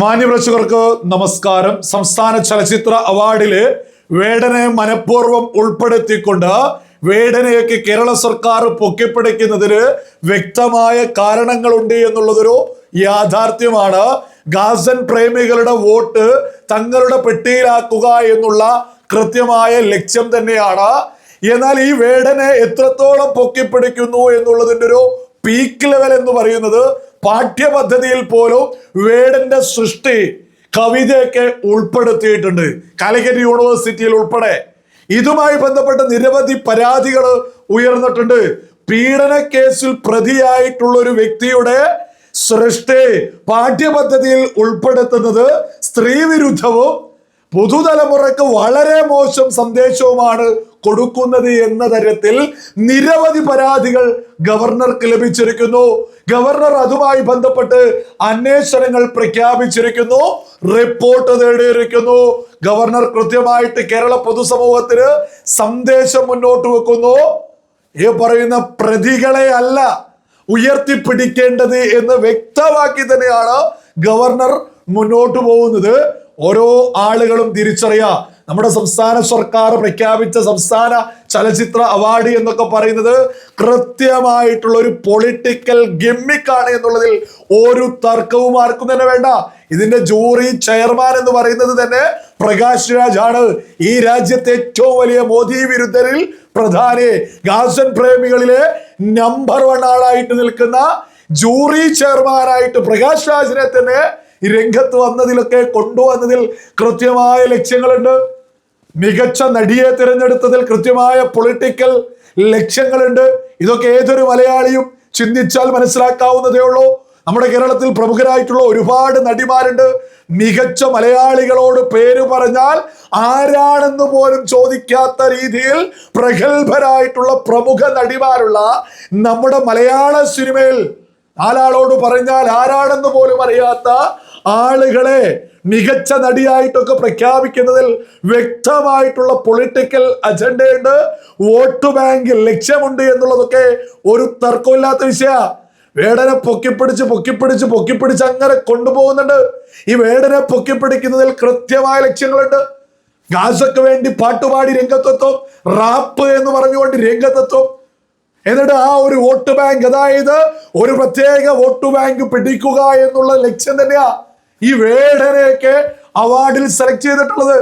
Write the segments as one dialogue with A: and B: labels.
A: മാന്യപ്രേക്ഷകർക്ക് നമസ്കാരം. സംസ്ഥാന ചലച്ചിത്ര അവാർഡിൽ വേടനെ മനഃപൂർവം ഉൾപ്പെടുത്തിക്കൊണ്ട് വേടനയൊക്കെ കേരള സർക്കാർ പൊക്കിപ്പിടിക്കുന്നതിന് വ്യക്തമായ കാരണങ്ങളുണ്ട് എന്നുള്ളതൊരു യാഥാർത്ഥ്യമാണ്. ഗാസൻ പ്രേമികളുടെ വോട്ട് തങ്ങളുടെ പെട്ടിയിലാക്കുക എന്നുള്ള കൃത്യമായ ലക്ഷ്യം തന്നെയാണ്. എന്നാൽ ഈ വേടനെ എത്രത്തോളം പൊക്കിപ്പിടിക്കുന്നു എന്നുള്ളതിന്റെ ഒരു പീക്ക് ലെവൽ എന്ന് പറയുന്നത് പാഠ്യപദ്ധതിയിൽ പോലും വേടന്റെ സൃഷ്ടി കവിതയൊക്കെ ഉൾപ്പെടുത്തിയിട്ടുണ്ട്. കാലിക്കറ്റ് യൂണിവേഴ്സിറ്റിയിൽ ഉൾപ്പെടെ. ഇതുമായി ബന്ധപ്പെട്ട നിരവധി പരാതികൾ ഉയർന്നിട്ടുണ്ട്. പീഡന കേസിൽ പ്രതിയായിട്ടുള്ള ഒരു വ്യക്തിയുടെ സൃഷ്ടി പാഠ്യപദ്ധതിയിൽ ഉൾപ്പെടുത്തുന്നത് സ്ത്രീ വിരുദ്ധവും പുതുതലമുറയ്ക്ക് വളരെ മോശം സന്ദേശവുമാണ് കൊടുക്കുന്നത് എന്ന തരത്തിൽ നിരവധി പരാതികൾ ഗവർണർക്ക് ലഭിച്ചിരിക്കുന്നു. ഗവർണർ അതുമായി ബന്ധപ്പെട്ട് അന്വേഷണങ്ങൾ പ്രഖ്യാപിച്ചിരിക്കുന്നു. റിപ്പോർട്ട് നേടിയിരിക്കുന്നു ഗവർണർ കൃത്യമായിട്ട് കേരള പൊതുസമൂഹത്തിന് സന്ദേശം മുന്നോട്ട് വെക്കുന്നു. ഈ പറയുന്ന പ്രതികളെ അല്ല ഉയർത്തിപ്പിടിക്കേണ്ടത് എന്ന് വ്യക്തമാക്കി തന്നെയാണ് ഗവർണർ മുന്നോട്ട് പോകുന്നത്. ഓരോ ആളുകളും തിരിച്ചറിയുക നമ്മുടെ സംസ്ഥാന സർക്കാർ പ്രഖ്യാപിച്ച സംസ്ഥാന ചലച്ചിത്ര അവാർഡ് എന്നൊക്കെ പറയുന്നത് കൃത്യമായിട്ടുള്ള ഒരു പൊളിറ്റിക്കൽ ഗിമ്മിക്കാണ് എന്നുള്ളതിൽ ഒരു തർക്കവും ആർക്കും തന്നെ വേണ്ട. ഇതിന്റെ ജൂറി ചെയർമാൻ എന്ന് പറയുന്നത് തന്നെ പ്രകാശ് രാജ് ആണ്. ഈ രാജ്യത്തെ ഏറ്റവും വലിയ മോദി വിരുദ്ധരിൽ പ്രധാനി. ഗാസൻ പ്രേമികളിലെ നമ്പർ വൺ ആളായിട്ട് നിൽക്കുന്ന ജൂറി ചെയർമാനായിട്ട് പ്രകാശ് രാജിനെ തന്നെ രംഗത്ത് വന്നതിലൊക്കെ കൊണ്ടുവന്നതിൽ കൃത്യമായ ലക്ഷ്യങ്ങളുണ്ട്. മികച്ച നടിയെ തിരഞ്ഞെടുത്തതിൽ കൃത്യമായ പൊളിറ്റിക്കൽ ലക്ഷ്യങ്ങളുണ്ട്. ഇതൊക്കെ ഏതൊരു മലയാളിയും ചിന്തിച്ചാൽ മനസ്സിലാക്കാവുന്നതേ ഉള്ളൂ. നമ്മുടെ കേരളത്തിൽ പ്രമുഖരായിട്ടുള്ള ഒരുപാട് നടിമാരുണ്ട്. മികച്ച മലയാളികളോട് പേര് പറഞ്ഞാൽ ആരാണെന്ന് പോലും ചോദിക്കാത്ത രീതിയിൽ പ്രഗത്ഭരായിട്ടുള്ള പ്രമുഖ നടിമാരുള്ള നമ്മുടെ മലയാള സിനിമയിൽ ആരാളോട് പറഞ്ഞാൽ ആരാണെന്ന് പോലും അറിയാത്ത ആളുകളെ മികച്ച നടിയായിട്ടൊക്കെ പ്രഖ്യാപിക്കുന്നതിൽ വ്യക്തമായിട്ടുള്ള പൊളിറ്റിക്കൽ അജണ്ടയുണ്ട് വോട്ട് ബാങ്കിൽ ലക്ഷ്യമുണ്ട് എന്നുള്ളതൊക്കെ ഒരു തർക്കമില്ലാത്ത വിഷയ. വേടനെ പൊക്കിപ്പിടിച്ച് പൊക്കിപ്പിടിച്ച് പൊക്കിപ്പിടിച്ച് അങ്ങനെ കൊണ്ടുപോകുന്നുണ്ട്. ഈ വേടനെ പൊക്കിപ്പിടിക്കുന്നതിൽ കൃത്യമായ ലക്ഷ്യങ്ങളുണ്ട്. ഗാസക്ക് വേണ്ടി പാട്ടുപാടി രംഗത്തെത്തും. റാപ്പ് എന്ന് പറഞ്ഞുകൊണ്ട് രംഗത്തെത്തും. എന്നിട്ട് ആ ഒരു വോട്ട് ബാങ്ക് അതായത് ഒരു പ്രത്യേക വോട്ട് ബാങ്ക് പിടിക്കുക എന്നുള്ള ലക്ഷ്യം തന്നെയാ. ഈ വേടനെയൊക്കെ അവാർഡിൽ സെലക്ട് ചെയ്തിട്ടുള്ളത്.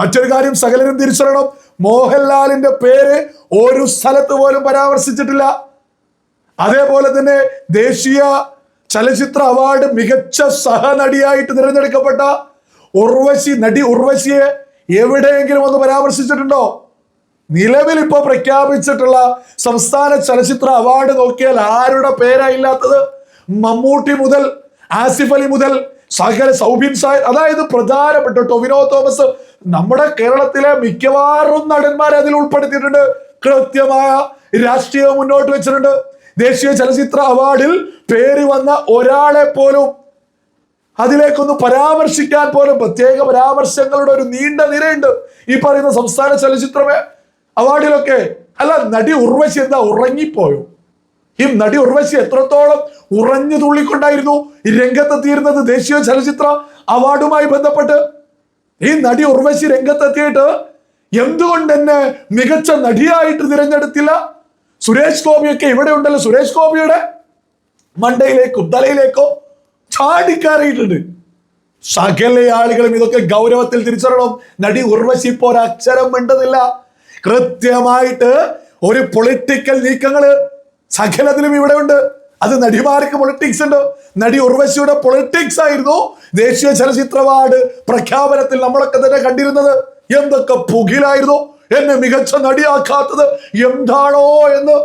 A: മറ്റൊരു കാര്യം സകലരും തിരിച്ചറിയണം. മോഹൻലാലിന്റെ പേര് ഒരു സ്ഥലത്ത് പോലും പരാമർശിച്ചിട്ടില്ല. അതേപോലെ തന്നെ ദേശീയ ചലച്ചിത്ര അവാർഡ് മികച്ച സഹനടിയായിട്ട് തിരഞ്ഞെടുക്കപ്പെട്ട ഉർവശി നടി ഉർവശിയെ എവിടെയെങ്കിലും ഒന്ന് പരാമർശിച്ചിട്ടുണ്ടോ? നിലവിൽ ഇപ്പൊ പ്രഖ്യാപിച്ചിട്ടുള്ള സംസ്ഥാന ചലച്ചിത്ര അവാർഡ് നോക്കിയാൽ ആരുടെ പേരാ ഇല്ലാത്തത്? മമ്മൂട്ടി മുതൽ ആസിഫ് അലി മുതൽ സകല സൗബിൻ സായ് അതായത് പ്രധാനപ്പെട്ട ടൊവിനോ തോമസ് നമ്മുടെ കേരളത്തിലെ മിക്കവാറും നടന്മാരെ അതിൽ ഉൾപ്പെടുത്തിയിട്ടുണ്ട്. കൃത്യമായ രാഷ്ട്രീയം മുന്നോട്ട് വെച്ചിട്ടുണ്ട്. ദേശീയ ചലച്ചിത്ര അവാർഡിൽ പേര് വന്ന ഒരാളെ പോലും അതിലേക്കൊന്ന് പരാമർശിക്കാൻ പോലും പ്രത്യേക പരാമർശങ്ങളുടെ ഒരു നീണ്ട നിരയുണ്ട്. ഈ പറയുന്ന സംസ്ഥാന ചലച്ചിത്രമേ അവാർഡിലൊക്കെ അല്ല നടി ഉർവശി എന്താ ഉറങ്ങിപ്പോയോ? ഈ നടി ഉർവശി എത്രത്തോളം ഉറഞ്ഞു തുള്ളിക്കൊണ്ടായിരുന്നു ഈ രംഗത്തെത്തിയിരുന്നത് ദേശീയ ചലച്ചിത്ര അവാർഡുമായി ബന്ധപ്പെട്ട്? ഈ നടി ഉർവശി രംഗത്തെത്തിയിട്ട് എന്തുകൊണ്ട് എന്നെ മികച്ച നടിയായിട്ട് തിരഞ്ഞെടുത്തില്ല? സുരേഷ് ഗോപിയൊക്കെ ഇവിടെ ഉണ്ടല്ലോ. സുരേഷ് ഗോപിയുടെ മണ്ടയിലേക്കും തലയിലേക്കോ ചാടിക്കാറിയിട്ടുണ്ട് സകല ആളുകളും ഇതൊക്കെ ഗൗരവത്തിൽ തിരിച്ചറിയണം. നടി ഉർവശി ഇപ്പോൾ ഒരക്ഷരം മിണ്ടുന്നില്ല. കൃത്യമായിട്ട് ഒരു പൊളിറ്റിക്കൽ നീക്കങ്ങൾ സകലത്തിലും ഇവിടെ ഉണ്ട്. അത് നടിമാർക്ക് പൊളിറ്റിക്സ് ഉണ്ട്? നടി ഉർവശിയുടെ പൊളിറ്റിക്സ് ആയിരുന്നു. ദേശീയ ചലച്ചിത്ര അവാർഡ് പ്രഖ്യാപനത്തിൽ നമ്മളൊക്കെ തന്നെ കണ്ടിരുന്നത്. എന്തൊക്കെ പുകിലായിരുന്നു. എന്നെ മികച്ച നടിയാക്കാത്തത് എന്താണോ എന്ന്.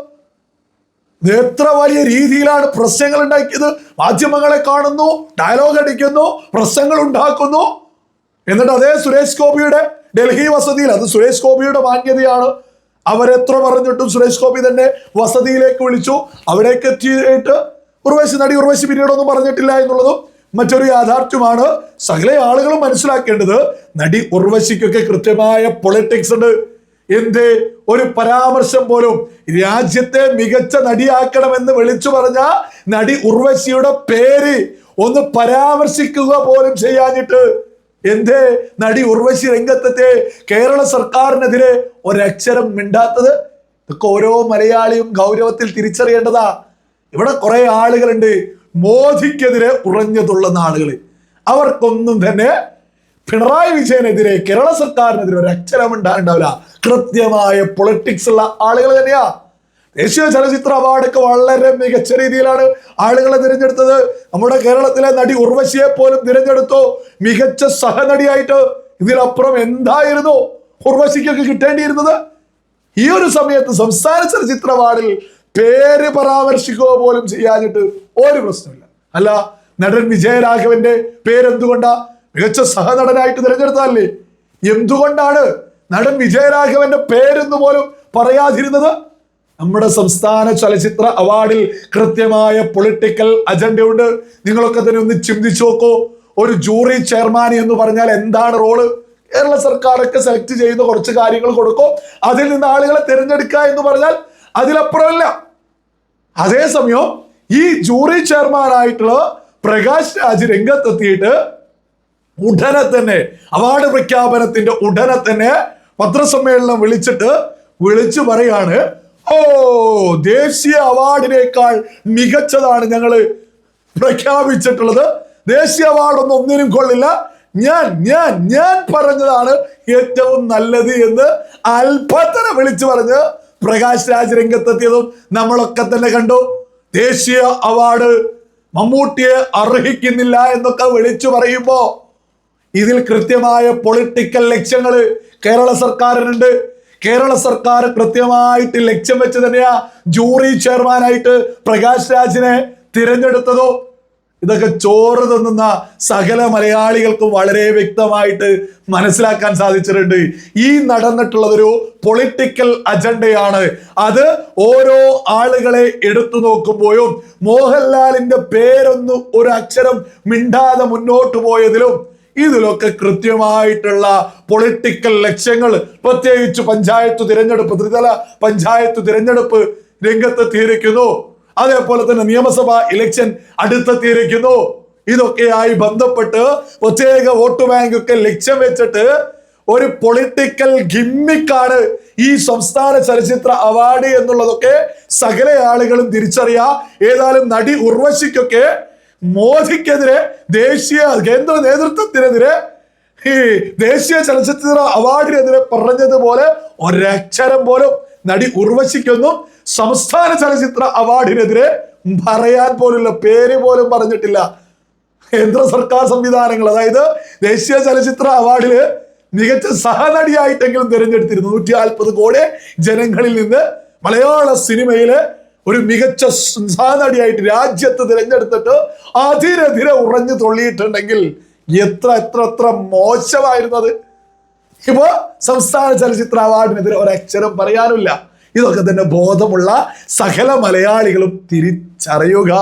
A: എത്ര വലിയ രീതിയിലാണ് പ്രശ്നങ്ങൾ ഉണ്ടാക്കിയത്. മാധ്യമങ്ങളെ കാണുന്നു ഡയലോഗ് അടിക്കുന്നു പ്രശ്നങ്ങൾ ഉണ്ടാക്കുന്നു. എന്നിട്ട് അതേ സുരേഷ് ഗോപിയുടെ ഡൽഹി വസതിയിൽ അത് സുരേഷ് ഗോപിയുടെ മാന്യതയാണ്. അവരെത്ര പറഞ്ഞിട്ടും സുരേഷ് ഗോപി തന്നെ വസതിയിലേക്ക് വിളിച്ചു. അവിടേക്ക് എത്തിയിട്ട് ഉർവശി നടി ഉർവശി പിന്നീട് ഒന്നും പറഞ്ഞിട്ടില്ല എന്നുള്ളതും മറ്റൊരു യാഥാർത്ഥ്യമാണ്. സകല ആളുകളും മനസ്സിലാക്കേണ്ടത് നടി ഉർവശിക്കൊക്കെ കൃത്യമായ പൊളിറ്റിക്സ് ഉണ്ട്. എന്തേ? ഒരു പരാമർശം പോലും. രാജ്യത്തെ മികച്ച നടിയാക്കണമെന്ന് വിളിച്ചു പറഞ്ഞ നടി ഉർവശിയുടെ പേര് ഒന്ന് പരാമർശിക്കുക പോലും ചെയ്യാഞ്ഞിട്ട് എന്തേ? നടി ഉർവശി രംഗത്തെ കേരള സർക്കാരിനെതിരെ ഒരക്ഷരം മിണ്ടാത്തത്? ഇതൊക്കെ ഓരോ മലയാളിയും ഗൗരവത്തിൽ തിരിച്ചറിയേണ്ടതാ. ഇവിടെ കുറെ ആളുകളുണ്ട് മോദിക്കെതിരെ ഉറഞ്ഞു തുള്ളുന്ന ആളുകൾ അവർക്കൊന്നും തന്നെ പിണറായി വിജയനെതിരെ കേരള സർക്കാരിനെതിരെ ഒരു അക്ഷരം ഉണ്ടാവില്ല. കൃത്യമായ പൊളിറ്റിക്സ് ഉള്ള ആളുകൾ തന്നെയാ. ദേശീയ ചലച്ചിത്ര അവാർഡൊക്കെ വളരെ മികച്ച രീതിയിലാണ് ആളുകളെ തിരഞ്ഞെടുത്തത്. നമ്മുടെ കേരളത്തിലെ നടി ഉർവശിയെ പോലും തിരഞ്ഞെടുത്തു. മികച്ച സഹനടിയായിട്ട് ഇതിലപ്പുറം എന്തായിരുന്നു ഉർവശിക്കൊക്കെ കിട്ടേണ്ടിയിരുന്നത്? ഈ ഒരു സമയത്ത് സംസ്ഥാന ചലച്ചിത്ര അവാർഡിൽ പേര് പരാമർശിക്കുക പോലും ചെയ്യാഞ്ഞിട്ട് ഒരു പ്രശ്നമില്ല. അല്ല നടൻ വിജയരാഘവന്റെ പേരെന്തുകൊണ്ടാ മികച്ച സഹനടനായിട്ട് തിരഞ്ഞെടുത്തതല്ലേ? എന്തുകൊണ്ടാണ് നടൻ വിജയരാഘവന്റെ പേരെന്ന് പോലും പറയാതിരുന്നത്? നമ്മുടെ സംസ്ഥാന ചലച്ചിത്ര അവാർഡിൽ കൃത്യമായ പൊളിറ്റിക്കൽ അജണ്ടയുണ്ട്. നിങ്ങളൊക്കെ തന്നെ ഒന്ന് ചിന്തിച്ചു നോക്കൂ. ഒരു ജൂറി ചെയർമാൻ എന്ന് പറഞ്ഞാൽ എന്താണ് റോൾ? കേരള സർക്കാരൊക്കെ സെലക്ട് ചെയ്യുന്ന കുറച്ച് കാര്യങ്ങൾ കൊടുക്കും. അതിൽ നിന്ന് ആളുകളെ തിരഞ്ഞെടുക്കുക എന്ന് പറഞ്ഞാൽ അതിലപ്പുറമല്ല. അതേസമയം ഈ ജൂറി ചെയർമാനായിട്ടുള്ള പ്രകാശ് രാജ് രംഗത്തെത്തിയിട്ട് ഉടനെ തന്നെ അവാർഡ് പ്രഖ്യാപനത്തിന്റെ ഉടനെ തന്നെ പത്രസമ്മേളനം വിളിച്ചിട്ട് വിളിച്ചു പറയാണ് ഓ ദേശീയ അവാർഡിനേക്കാൾ മികച്ചതാണ് ഞങ്ങൾ പ്രഖ്യാപിച്ചിട്ടുള്ളത്. ദേശീയ അവാർഡ് ഒന്നും ഒന്നിനും കൊള്ളില്ല. ഞാൻ ഞാൻ ഞാൻ പറഞ്ഞതാണ് ഏറ്റവും നല്ലത് എന്ന് അല്പത്തനെ വിളിച്ചു പറഞ്ഞ് പ്രകാശ് രാജ് രംഗത്തെത്തിയതും നമ്മളൊക്കെ തന്നെ കണ്ടു. ദേശീയ അവാർഡ് മമ്മൂട്ടിയെ അർഹിക്കുന്നില്ല എന്നൊക്കെ വിളിച്ചു പറയുമ്പോ ഇതിൽ കൃത്യമായ പൊളിറ്റിക്കൽ ലക്ഷ്യങ്ങൾ കേരള സർക്കാരിനുണ്ട്. കേരള സർക്കാർ കൃത്യമായിട്ട് ലക്ഷ്യം വെച്ച് തന്നെയാ ജൂറി ചെയർമാനായിട്ട് പ്രകാശ് രാജിനെ തിരഞ്ഞെടുത്തതോ ഇതൊക്കെ ചോറ് തിന്നുന്ന സകല മലയാളികൾക്കും വളരെ വ്യക്തമായിട്ട് മനസ്സിലാക്കാൻ സാധിച്ചിട്ടുണ്ട്. ഈ നടന്നിട്ടുള്ളതൊരു പൊളിറ്റിക്കൽ അജണ്ടയാണ് അത് ഓരോ ആളുകളെ എടുത്തു നോക്കുമ്പോഴും മോഹൻലാലിന്റെ പേരൊന്നും ഒരു അക്ഷരം മിണ്ടാതെ മുന്നോട്ട് പോയതിലും ഇതിലൊക്കെ കൃത്യമായിട്ടുള്ള പൊളിറ്റിക്കൽ ലക്ഷ്യങ്ങൾ പ്രത്യേകിച്ച് പഞ്ചായത്ത് തിരഞ്ഞെടുപ്പ് ത്രിതല പഞ്ചായത്ത് തിരഞ്ഞെടുപ്പ് രംഗത്തെത്തിയിരിക്കുന്നു അതേപോലെ തന്നെ നിയമസഭാ ഇലക്ഷൻ അടുത്തെത്തിയിരിക്കുന്നു ഇതൊക്കെയായി ബന്ധപ്പെട്ട് പ്രത്യേക വോട്ട് ബാങ്ക് ഒക്കെ ലക്ഷ്യം വെച്ചിട്ട് ഒരു പൊളിറ്റിക്കൽ ഗിമ്മിക്കാണ് ഈ സംസ്ഥാന ചലച്ചിത്ര അവാർഡ് എന്നുള്ളതൊക്കെ സകല ആളുകളും തിരിച്ചറിയാ. ഏതായാലും നടി ഉർവശിക്കൊക്കെ മോദിക്കെതിരെ ദേശീയ കേന്ദ്ര നേതൃത്വത്തിനെതിരെ ഈ ദേശീയ ചലച്ചിത്ര അവാർഡിനെതിരെ പറഞ്ഞതുപോലെ ഒരക്ഷരം പോലും നടി ഉർവശിക്കൊന്നും സംസ്ഥാന ചലച്ചിത്ര അവാർഡിനെതിരെ പറയാൻ പോലുള്ള പേര് പോലും പറഞ്ഞിട്ടില്ല. കേന്ദ്ര സർക്കാർ സംവിധാനങ്ങൾ അതായത് ദേശീയ ചലച്ചിത്ര അവാർഡിൽ മികച്ച സഹനടിയായിട്ടെങ്കിലും തിരഞ്ഞെടുത്തിരുന്നു. നൂറ്റി നാൽപ്പത് കോടി ജനങ്ങളിൽ നിന്ന് മലയാള സിനിമയിലെ ഒരു മികച്ച സഹനടിയായിട്ട് രാജ്യത്ത് തിരഞ്ഞെടുത്തിട്ട് അതിരെതിരെ ഉറഞ്ഞു തൊള്ളിയിട്ടുണ്ടെങ്കിൽ എത്ര എത്ര എത്ര മോശമായിരുന്നത്? ഇപ്പോ സംസ്ഥാന ചലച്ചിത്ര അവാർഡിനെതിരെ ഒരക്ഷരം പറയാനില്ല. ഇതൊക്കെ തന്നെ ബോധമുള്ള സകല മലയാളികളും തിരിച്ചറിയുക.